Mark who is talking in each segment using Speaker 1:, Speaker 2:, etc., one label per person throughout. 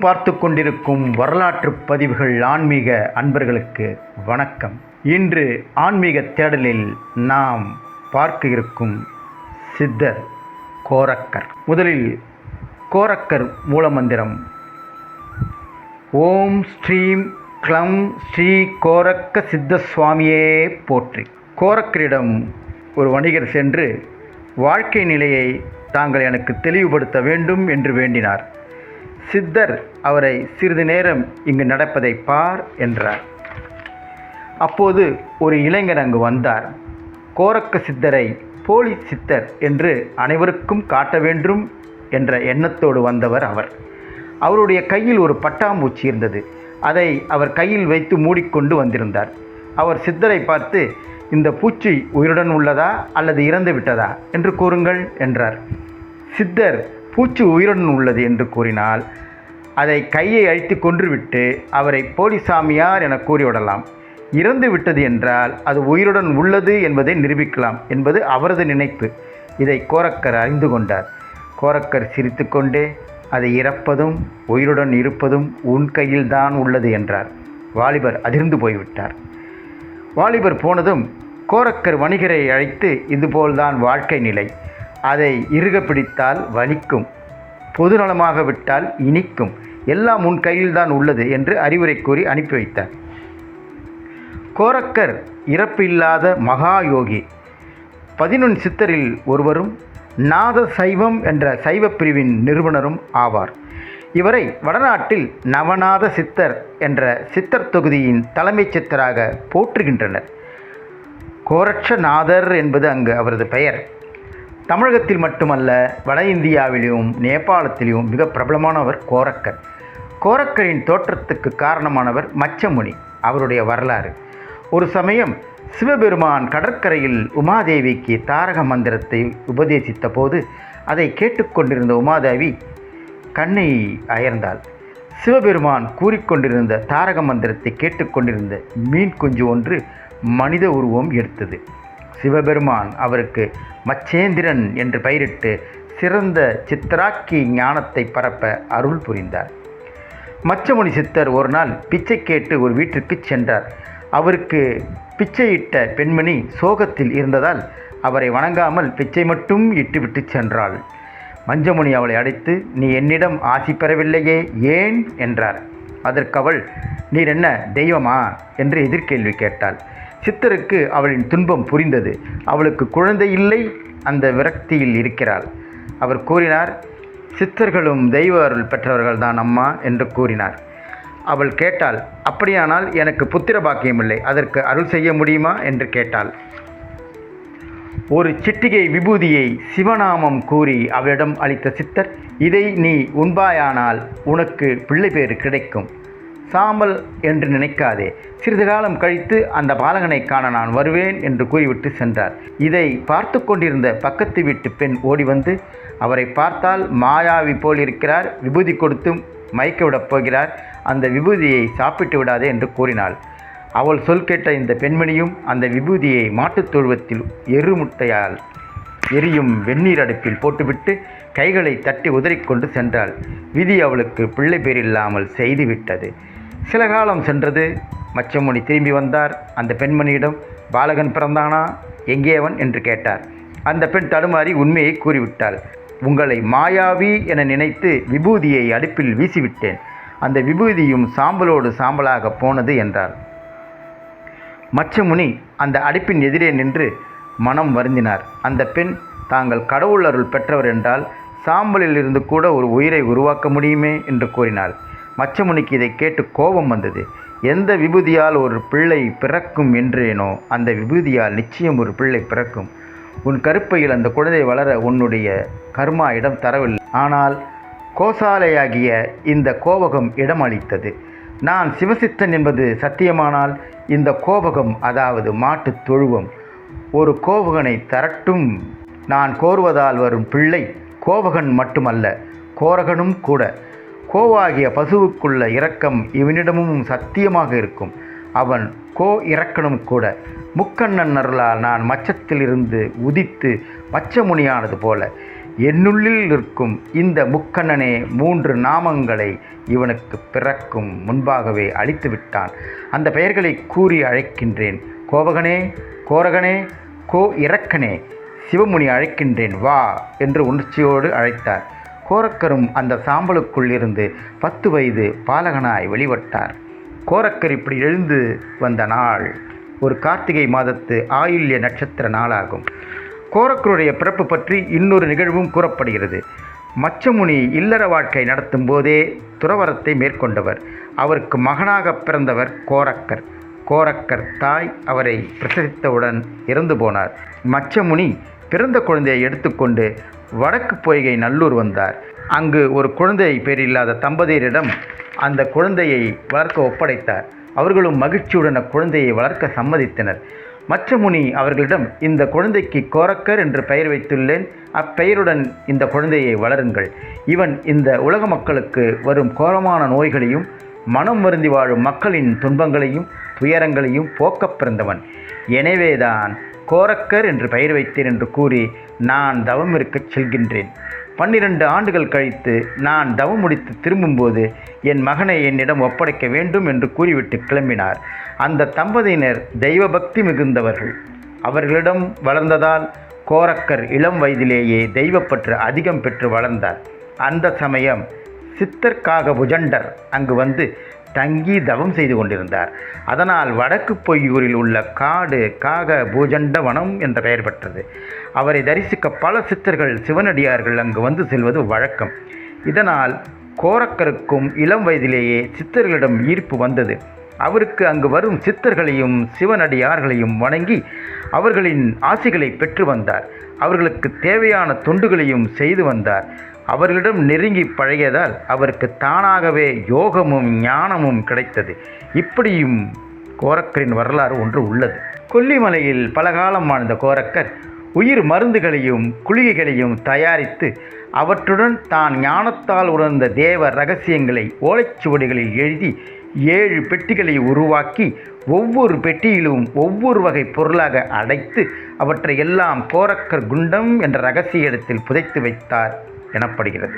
Speaker 1: பார்த்து கொண்டிருக்கும் வரலாற்று பதிவுகள் ஆன்மீக அன்பர்களுக்கு வணக்கம். இன்று ஆன்மீக தேடலில் நாம் பார்க்க இருக்கும் சித்தர் கோரக்கர். முதலில் கோரக்கர் மூலமந்திரம். ஓம் ஸ்ரீம் க்ளம் ஸ்ரீ கோரக்க சித்த சுவாமியே போற்றி. கோரக்கரிடம் ஒரு வணிகர் சென்று வாழ்க்கை நிலையை தாங்கள் எனக்கு தெளிவுபடுத்த வேண்டும் என்று வேண்டினார். சித்தர் அவரை சிறிது நேரம் இங்கு நடப்பதை பார் என்றார். அப்போது ஒரு இளைஞர் அங்கு வந்தார். கோரக்க சித்தரை போலி சித்தர் என்று அனைவருக்கும் காட்ட வேண்டும் என்ற எண்ணத்தோடு வந்தவர் அவர். அவருடைய கையில் ஒரு பட்டாம்பூச்சி இருந்தது. அதை அவர் கையில் வைத்து மூடிக்கொண்டு வந்திருந்தார். அவர் சித்தரை பார்த்து இந்த பூச்சி உயிருடன் உள்ளதா அல்லது இறந்து விட்டதா என்று கூறுங்கள் என்றார். சித்தர் பூச்சி உயிருடன் உள்ளது என்று கூறினால் அதை கையை அழித்து கொன்றுவிட்டு அவரை போலிசாமியார் என கூறிவிடலாம். இறந்து விட்டது என்றால் அது உயிருடன் உள்ளது என்பதை நிரூபிக்கலாம் என்பது அவரது நினைப்பு. இதை கோரக்கர் அறிந்து கொண்டார். கோரக்கர் சிரித்துக்கொண்டே அதை இறப்பதும் உயிருடன் இருப்பதும் உன் கையில்தான் உள்ளது என்றார். வாலிபர் அதிர்ந்து போய்விட்டார். வாலிபர் போனதும் கோரக்கர் வணிகரை அழைத்து இதுபோல்தான் வாழ்க்கை நிலை. அதை இறுக பிடித்தால் வலிக்கும். பொதுநலமாக விட்டால் இனிக்கும். எல்லாம் உன் கையில்தான் உள்ளது என்று அறிவுரை கூறி அனுப்பி வைத்தார். கோரக்கர் இறப்பில்லாத மகா யோகி. பதினொன் சித்தரில் ஒருவரும் நாத சைவம் என்ற சைவ பிரிவின் நிறுவனரும் ஆவார். இவரை வடநாட்டில் நவநாத சித்தர் என்ற சித்தர் தொகுதியின் தலைமைச் சித்தராக போற்றுகின்றனர். கோரட்சநாதர் என்பது அங்கு அவரது பெயர். தமிழகத்தில் மட்டுமல்ல வட இந்தியாவிலும் நேபாளத்திலும் மிக பிரபலமானவர் கோரக்கர். கோரக்கரின் தோற்றத்துக்கு காரணமானவர் மச்சமுனி அவருடைய வரலாறு. ஒரு சமயம் சிவபெருமான் கடற்கரையில் உமாதேவிக்கு தாரக மந்திரத்தை உபதேசித்த போது அதை கேட்டுக்கொண்டிருந்த உமாதேவி கண்ணை அயர்ந்தாள். சிவபெருமான் கூறிக்கொண்டிருந்த தாரக மந்திரத்தை கேட்டுக்கொண்டிருந்த மீன் குஞ்சு ஒன்று மனித உருவம் எடுத்தது. சிவபெருமான் அவருக்கு மச்சேந்திரன் என்று பெயரிட்டு சிறந்த சித்தராக்கி ஞானத்தை பரப்ப அருள் புரிந்தார். மச்சமுனி சித்தர் ஒரு நாள் பிச்சை கேட்டு ஒரு வீட்டிற்கு சென்றார். அவருக்கு பிச்சையிட்ட பெண்மணி சோகத்தில் இருந்ததால் அவரை வணங்காமல் பிச்சை மட்டும் இட்டுவிட்டு சென்றாள். மஞ்சமுனி அவளை அடைத்து நீ என்னிடம் ஆசி பெறவில்லையே ஏன்? என்றார். அதற்கு அவள் நீர் என்ன தெய்வமா? என்று எதிர்கேள்வி கேட்டாள். சித்தருக்கு அவளின் துன்பம் புரிந்தது. அவளுக்கு குழந்தை இல்லை. அந்த விரக்தியில் இருக்கிறாள். அவர் கூறினார் சித்தர்களும் தெய்வ அருள் பெற்றவர்கள் தான் அம்மா என்று கூறினார். அவள் கேட்டாள் அப்படியானால் எனக்கு புத்திர பாக்கியமில்லை அதற்கு அருள் செய்ய முடியுமா? என்று கேட்டாள். ஒரு சிட்டிகை விபூதியை சிவநாமம் கூறி அவளிடம் அளித்த சித்தர் இதை நீ உண்பாயானால் உனக்கு பிள்ளை பேறு கிடைக்கும். சாம்பல் என்று நினைக்காதே. சிறிது காலம் கழித்து அந்த பாலகனை காண நான் வருவேன் என்று கூறிவிட்டு சென்றார். இதை பார்த்து கொண்டிருந்த பக்கத்து வீட்டு பெண் ஓடி வந்து அவரை பார்த்தால் மாயாவி போல் இருக்கிறார். விபூதி கொடுத்தும் மயக்க விடப் போகிறார். அந்த விபூதியை சாப்பிட்டு விடாதே என்று கூறினாள். அவள் சொல் கேட்ட இந்த பெண்மணியும் அந்த விபூதியை மாட்டுத் தொழுவத்தில் எருமுட்டையால் எரியும் வெந்நீர் அடுப்பில் போட்டுவிட்டு கைகளை தட்டி உதறிக்கொண்டு சென்றாள். விதி அவளுக்கு பிள்ளை பேரில்லாமல் செய்துவிட்டது சில காலம் சென்றது. மச்சமுனி திரும்பி வந்தார். அந்த பெண்மணியிடம் பாலகன் பிறந்தானா? எங்கேவன் என்று கேட்டார். அந்த பெண் தடுமாறி உண்மையை கூறிவிட்டாள். உங்களை மாயாவி என நினைத்து விபூதியை அடுப்பில் வீசிவிட்டேன். அந்த விபூதியும் சாம்பலோடு சாம்பலாக போனது என்றார் மச்சமுனி அந்த அடுப்பின் எதிரே நின்று மனம் வருந்தினார். அந்த பெண் தாங்கள் கடவுள் அருள் பெற்றவர் என்றால் சாம்பலில் இருந்து கூட ஒரு உயிரை உருவாக்க முடியுமே? என்று கூறினாள். மச்சமுனிக்கு இதை கேட்டு கோபம் வந்தது. எந்த விபூதியால் ஒரு பிள்ளை பிறக்கும் என்றேனோ அந்த விபூதியால் நிச்சயம் ஒரு பிள்ளை பிறக்கும். உன் கருப்பையில் அந்த குழந்தை வளர உன்னுடைய கர்மா இடம் தரவில்லை. ஆனால் கோசாலையாகிய இந்த கோபகம் இடம் அளித்தது நான் சிவசித்தன் என்பது சத்தியமானால் இந்த கோபகம் அதாவது மாட்டுத் தொழுவம் ஒரு கோபகனை தரட்டும். நான் கோருவதால் வரும் பிள்ளை கோபகன் மட்டுமல்ல கோரகனும் கூட. கோவாகிய பசுவுக்குள்ள இரக்கம் இவனிடமும் சத்தியமாக இருக்கும். அவன் கோ இறக்கனும் கூட. முக்கண்ணன் அருளால் நான் மச்சத்திலிருந்து உதித்து மச்சமுனியானது போல. என்னுள்ளில் இருக்கும் இந்த முக்கண்ணனே மூன்று நாமங்களை இவனுக்கு பிறக்கும் முன்பாகவே அழித்து விட்டான் அந்த பெயர்களை கூறி அழைக்கின்றேன். கோபகனே கோரகனே கோ இரக்கனே சிவமுனி அழைக்கின்றேன் வா என்று உணர்ச்சியோடு அழைத்தார். கோரக்கரும் அந்த சாம்பலுக்குள் இருந்து பத்து வயது பாலகனாய் வெளிவட்டார். கோரக்கர் இப்படி எழுந்து வந்த நாள் ஒரு கார்த்திகை மாதத்து ஆயுள்ய நட்சத்திர நாளாகும். கோரக்கருடைய பிறப்பு பற்றி இன்னொரு நிகழ்வும் கூறப்படுகிறது. மச்சமுனி இல்லற வாழ்க்கை நடத்தும் போதே துறவரத்தை மேற்கொண்டவர். அவருக்கு மகனாக பிறந்தவர் கோரக்கர். கோரக்கர் தாய் அவரை பிரசவித்தவுடன் இறந்து போனார். மச்சமுனி பிறந்த குழந்தையை எடுத்துக்கொண்டு வடக்கு பொய்கை நல்லூர் வந்தார். அங்கு ஒரு குழந்தை பேரில்லாத தம்பதியரிடம் அந்த குழந்தையை வளர்க்க ஒப்படைத்தார். அவர்களும் மகிழ்ச்சியுடன் அக்குழந்தையை வளர்க்க சம்மதித்தனர். மச்சமுனி அவர்களிடம் இந்த குழந்தைக்கு கோரக்கர் என்று பெயர் வைத்துள்ளேன். அப்பெயருடன் இந்த குழந்தையை வளருங்கள். இவன் இந்த உலக மக்களுக்கு வரும் கோரமான நோய்களையும் மனம் வருந்தி வாழும் மக்களின் துன்பங்களையும் துயரங்களையும் போக்கப் பிறந்தவன். எனவேதான் கோரக்கர் என்று பெயர் வைத்தேன் என்று கூறி நான் தவம் இருக்கச் செல்கின்றேன். பன்னிரண்டு ஆண்டுகள் கழித்து நான் தவம் முடித்து திரும்பும்போது என் மகனை என்னிடம் ஒப்படைக்க வேண்டும் என்று கூறிவிட்டு கிளம்பினார். அந்த தம்பதியினர் தெய்வ பக்தி மிகுந்தவர்கள். அவர்களிடம் வளர்ந்ததால் கோரக்கர் இளம் வயதிலேயே தெய்வப்பற்று அதிகம் பெற்று வளர்ந்தார். அந்த சமயம் சித்தர்காக புஜண்டர் அங்கு வந்து தங்கி தவம் செய்து கொண்டிருந்தார். அதனால் வடக்கு பொய்யூரில் உள்ள காடு காக பூஜண்ட வனம் என்ற பெயர் பெற்றது. அவரை தரிசிக்க பல சித்தர்கள் சிவனடியார்கள் அங்கு வந்து செல்வது வழக்கம். இதனால் கோரக்கருக்கும் இளம் வயதிலேயே சித்தர்களிடம் ஈர்ப்பு வந்தது. அவருக்கு அங்கு வரும் சித்தர்களையும் சிவனடியார்களையும் வணங்கி அவர்களின் ஆசிகளை பெற்று வந்தார். அவர்களுக்கு தேவையான தொண்டுகளையும் செய்து வந்தார். அவர்களிடம் நெருங்கி பழகியதால் அவருக்கு தானாகவே யோகமும் ஞானமும் கிடைத்தது. இப்படியும் கோரக்கரின் வரலாறு ஒன்று உள்ளது. கொல்லிமலையில் பல காலம் வாழ்ந்த கோரக்கர் உயிர் மருந்துகளையும் குளிகைகளையும் தயாரித்து அவற்றுடன் தான் ஞானத்தால் உணர்ந்த தேவ ரகசியங்களை ஓலைச்சுவடிகளில் எழுதி ஏழு பெட்டிகளை உருவாக்கி ஒவ்வொரு பெட்டியிலும் ஒவ்வொரு வகை பொருளாக அடைத்து அவற்றை எல்லாம் கோரக்கர் குண்டம் என்ற ரகசிய இடத்தில் புதைத்து வைத்தார். எனப்படுகிறது.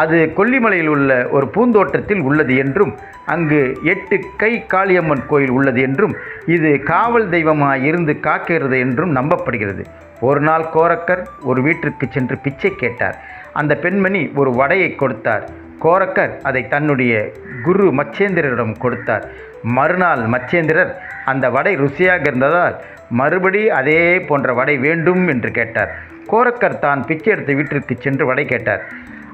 Speaker 1: அது கொல்லிமலையில் உள்ள ஒரு பூந்தோட்டத்தில் உள்ளது என்றும் அங்கு எட்டு கை காளியம்மன் கோயில் உள்ளது என்றும் இது காவல் தெய்வமாக இருந்து காக்கிறது என்றும் நம்பப்படுகிறது. ஒரு நாள் கோரக்கர் ஒரு வீட்டிற்கு சென்று பிச்சை கேட்டார். அந்த பெண்மணி ஒரு வடையை கொடுத்தார். கோரக்கர் அதை தன்னுடைய குரு மச்சேந்திரரிடம் கொடுத்தார். மறுநாள் மச்சேந்திரர் அந்த வடை ருசியாக இருந்ததால் மறுபடி அதே போன்ற வடை வேண்டும் என்று கேட்டார். கோரக்கர் தான் பிச்சை எடுத்த வீட்டிற்கு சென்று வடை கேட்டார்.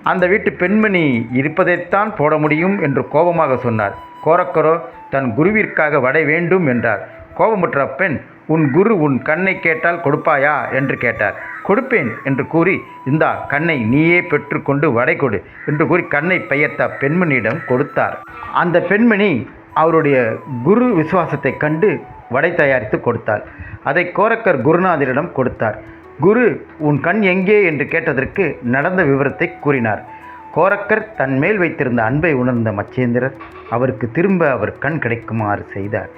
Speaker 1: அந்த வீட்டு பெண்மணி இருப்பதைத்தான் போட முடியும் என்று கோபமாக சொன்னார். கோரக்கரோ தன் குருவிற்காக வடை வேண்டும் என்றார். கோபமுற்ற பெண் உன் குரு உன் கண்ணை கேட்டால் கொடுப்பாயா? என்று கேட்டார். கொடுப்பேன் என்று கூறி இந்தா கண்ணை நீயே பெற்றுக்கொண்டு வடை கொடு என்று கூறி கண்ணை பெயர்த்த பெண்மணியிடம் கொடுத்தார். அந்த பெண்மணி அவருடைய குரு விசுவாசத்தை கண்டு வடை தயாரித்து கொடுத்தாள். அதை கோரக்கர் குருநாதரிடம் கொடுத்தார். குரு உன் கண் எங்கே என்று கேட்டதற்கு நடந்த விவரத்தை கூறினார். கோரக்கர் தன் மேல் வைத்திருந்த அன்பை உணர்ந்த மச்சேந்திரர் அவருக்கு திரும்ப அவர் கண் கிடைக்குமாறு செய்தார்.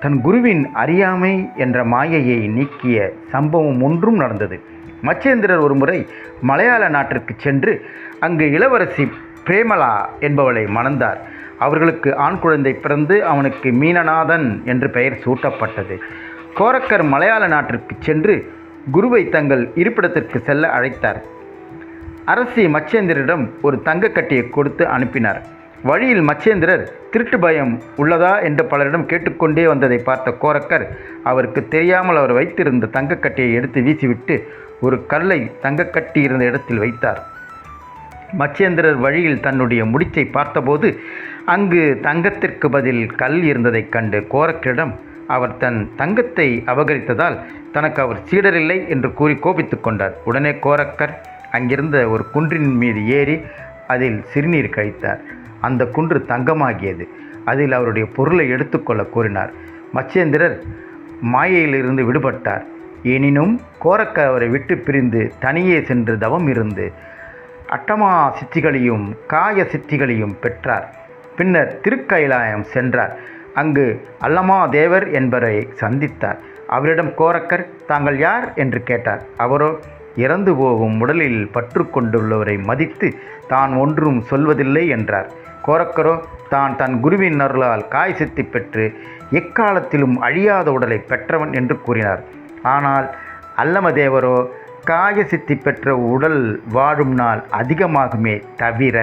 Speaker 1: தன் குருவின் அறியாமை என்ற மாயையை நீக்கிய சம்பவம் ஒன்றும் நடந்தது. மச்சேந்திரர் ஒருமுறை மலையாள நாட்டிற்கு சென்று அங்கு இளவரசி பிரேமலா என்பவளை மணந்தார். அவர்களுக்கு ஆண் குழந்தை பிறந்து அவனுக்கு மீனநாதன் என்று பெயர் சூட்டப்பட்டது. கோரக்கர் மலையாள நாட்டிற்கு சென்று குருவை தங்கள் இருப்பிடத்திற்கு செல்ல அழைத்தார். அரசி மச்சேந்திரரிடம் ஒரு தங்கக்கட்டியை கொடுத்து அனுப்பினார். வழியில் மச்சேந்திரர் திருட்டு பயம் உள்ளதா? என்று பலரிடம் கேட்டுக்கொண்டே வந்ததை பார்த்த கோரக்கர் அவருக்கு தெரியாமல் அவர் வைத்திருந்த தங்கக்கட்டியை எடுத்து வீசிவிட்டு ஒரு கல்லை தங்கக்கட்டி இருந்த இடத்தில் வைத்தார். மச்சேந்திரர் வழியில் தன்னுடைய முடிச்சை பார்த்தபோது அங்கு தங்கத்திற்கு பதில் கல் இருந்ததைக் கண்டு கோரக்கரிடம் அவர் தன் தங்கத்தை அபகரித்ததால் தனக்கு அவர் சீடரில்லை என்று கூறி கோபித்து கொண்டார். உடனே கோரக்கர் அங்கிருந்த ஒரு குன்றின் மீது ஏறி அதில் சிறுநீர் கழித்தார். அந்த குன்று தங்கமாகியது. அதில் அவருடைய பொருளை எடுத்துக்கொள்ள கூறினார் மச்சேந்திரர் மாயையிலிருந்து விடுபட்டார். எனினும் கோரக்கர் அவரை விட்டு பிரிந்து தனியே சென்று தவம் இருந்து அட்டமா சித்திகளையும் காய சித்திகளையும் பெற்றார். பின்னர் திருக்கயிலாயம் சென்றார். அங்கு அல்லமா தேவர் என்பவரை சந்தித்தார். அவரிடம் கோரக்கர் தாங்கள் யார்? என்று கேட்டார். அவரோ இறந்து போகும் உடலில் பற்று கொண்டுள்ளவரை மதித்து தான் ஒன்றும் சொல்வதில்லை என்றார். கோரக்கரோ தான் தன் குருவின் அருளால் காய் சித்தி பெற்று எக்காலத்திலும் அழியாத உடலை பெற்றவன் என்று கூறினார். ஆனால் அல்லமதேவரோ காய சித்தி பெற்ற உடல் வாழும் நாள் அதிகமாகுமே தவிர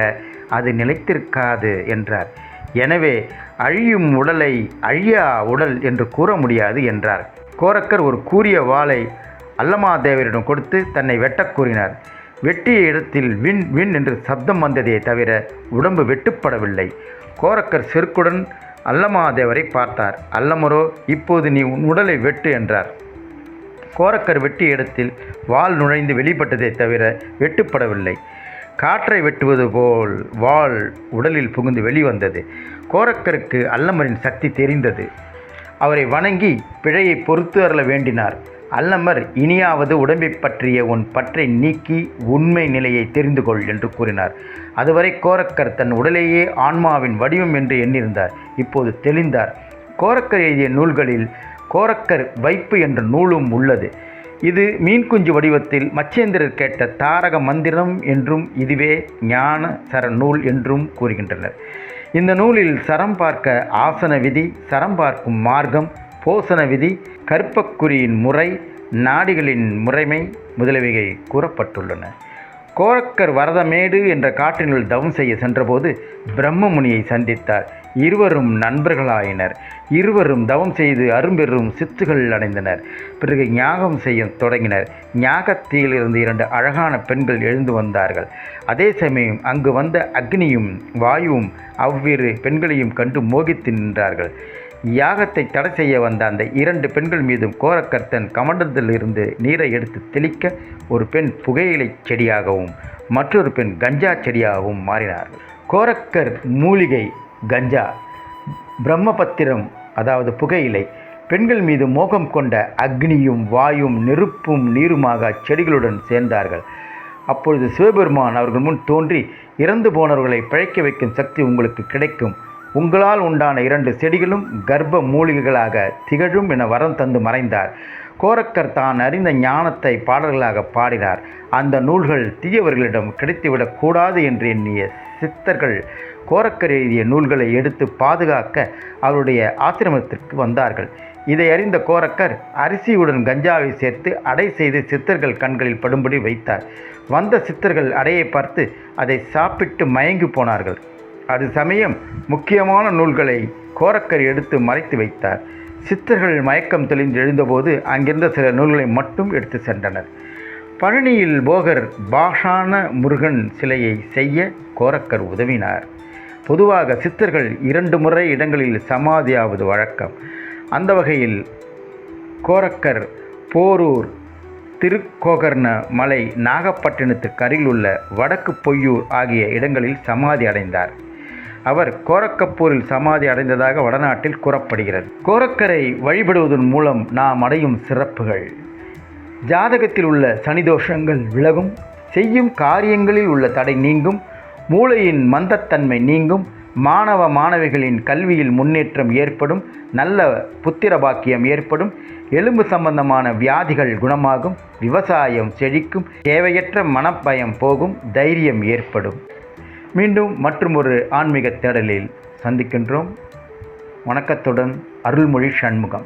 Speaker 1: அது நிலைத்திருக்காது என்றார். எனவே அழியும் உடலை அழியா உடல் என்று கூற முடியாது என்றார். கோரக்கர் ஒரு கூரிய வாளை அல்லமாதேவரிடம் கொடுத்து தன்னை வெட்டக் கூறினார். வெட்டிய இடத்தில் விண் விண் என்று சப்தம் வந்ததே தவிர உடம்பு வெட்டுப்படவில்லை. கோரக்கர் செருக்குடன் அல்லமாதேவரை பார்த்தார். அல்லமரோ இப்போது நீ உன் உடலை வெட்டு என்றார். கோரக்கர் வெட்டிய இடத்தில் வாள் நுழைந்து வெளிப்பட்டதே தவிர வெட்டுப்படவில்லை. காற்றை வெட்டுவது போல் வாள் உடலில் புகுந்து வெளிவந்தது. கோரக்கருக்கு அல்லமரின் சக்தி தெரிந்தது. அவரை வணங்கி பிழையை பொறுத்து அருள வேண்டினார். அல்லமர் இனியாவது உடம்பைப் பற்றிய உன் பற்றை நீக்கி உண்மை நிலையை தெரிந்து கொள் என்று கூறினார். அதுவரை கோரக்கர் தன் உடலேயே ஆன்மாவின் வடிவம் என்று எண்ணியிருந்தார். இப்போது தெளிந்தார். கோரக்கர் எழுதிய நூல்களில் கோரக்கர் வைப்பு என்ற நூலும் உள்ளது. இது மீன் குஞ்சு வடிவத்தில் மச்சேந்திரர் கேட்ட தாரக மந்திரம் என்றும் இதுவே ஞான சர நூல் என்றும் கூறுகின்றனர். இந்த நூலில் சரம் பார்க்க ஆசன விதி சரம் பார்க்கும் மார்க்கம் போசன விதி கற்பக்குறியின் முறை நாடிகளின் முறைமை முதலவையை கூறப்பட்டுள்ளன. கோரக்கர் வரதமேடு என்ற காட்டினுள் தவம் செய்ய சென்றபோது பிரம்மமுனியை சந்தித்தார். இருவரும் நண்பர்களாயினர். இருவரும் தவம் செய்து அரும்பெரும் சித்துகள் அடைந்தனர். பிறகு ஞாகம் செய்ய தொடங்கினர். ஞாகத்திலிருந்து இரண்டு அழகான பெண்கள் எழுந்து வந்தார்கள். அதே சமயம் அங்கு வந்த அக்னியும் வாயுவும் அவ்விரு பெண்களையும் கண்டு மோகித்து நின்றார்கள். யாகத்தை தடை செய்ய வந்த அந்த இரண்டு பெண்கள் மீதும் கோரக்கர்த்தன் கமண்டத்திலிருந்து நீரை எடுத்து தெளிக்க ஒரு பெண் புகையிலை செடியாகவும் மற்றொரு பெண் கஞ்சா செடியாகவும் மாறினார்கள் கோரக்கர் மூலிகை கஞ்சா பிரம்மபத்திரம் அதாவது புகையிலை பெண்கள் மீது மோகம் கொண்ட அக்னியும் வாயும் நெருப்பும் நீருமாக செடிகளுடன் சேர்ந்தார்கள். அப்பொழுது சிவபெருமான் அவர்கள் முன் தோன்றி இறந்து போனவர்களை பிழைக்க வைக்கும் சக்தி உங்களுக்கு கிடைக்கும். உங்களால் உண்டான இரண்டு செடிகளும் கர்ப்ப மூலிகைகளாக திகழும் என வரம் தந்து மறைந்தார். கோரக்கர் தான் அறிந்த ஞானத்தை பாடல்களாக பாடினார். அந்த நூல்கள் தீயவர்களிடம் கிடைத்துவிடக் கூடாது என்று எண்ணிய சித்தர்கள் கோரக்கர் எழுதிய நூல்களை எடுத்து பாதுகாக்க அவருடைய ஆசிரமத்திற்கு வந்தார்கள். இதை அறிந்த கோரக்கர் அரிசியுடன் கஞ்சாவை சேர்த்து அடை செய்து சித்தர்கள் கண்களில் படும்படி வைத்தார். வந்த சித்தர்கள் அடையை பார்த்து அதை சாப்பிட்டு மயங்கி போனார்கள். அது சமயம் முக்கியமான நூல்களை கோரக்கர் எடுத்து மறைத்து வைத்தார். சித்தர்கள் மயக்கம் தெளிந்து எழுந்தபோது அங்கிருந்த சில நூல்களை மட்டும் எடுத்து சென்றனர். பழனியில் போகர் பாஷான முருகன் சிலையை செய்ய கோரக்கர் உதவினார். பொதுவாக சித்தர்கள் இரண்டு முறை இடங்களில் சமாதியாவது வழக்கம். அந்த வகையில் கோரக்கர் போரூர் திருக்கோகர்ண மலை நாகப்பட்டினத்துக்கு அருகில் உள்ள வடக்கு பொய்யூர் ஆகிய இடங்களில் சமாதி அடைந்தார். அவர் கோரக்கப்பூரில் சமாதி அடைந்ததாக வடநாட்டில் கூறப்படுகிறது. கோரக்கரை வழிபடுவதன் மூலம் நாம் அடையும் சிறப்புகள். ஜாதகத்தில் உள்ள சனிதோஷங்கள் விலகும் செய்யும் காரியங்களில் உள்ள தடை நீங்கும் மூளையின் மந்தத்தன்மை நீங்கும் மாணவ மாணவிகளின் கல்வியில் முன்னேற்றம் ஏற்படும் நல்ல புத்திர பாக்கியம் ஏற்படும் எலும்பு சம்பந்தமான வியாதிகள் குணமாகும் விவசாயம் செழிக்கும் தேவையற்ற மனப்பயம் போகும் தைரியம் ஏற்படும். மீண்டும் மற்றும் ஒரு ஆன்மீக தேடலில் சந்திக்கின்றோம். வணக்கத்துடன் அருள்மொழி சண்முகம்.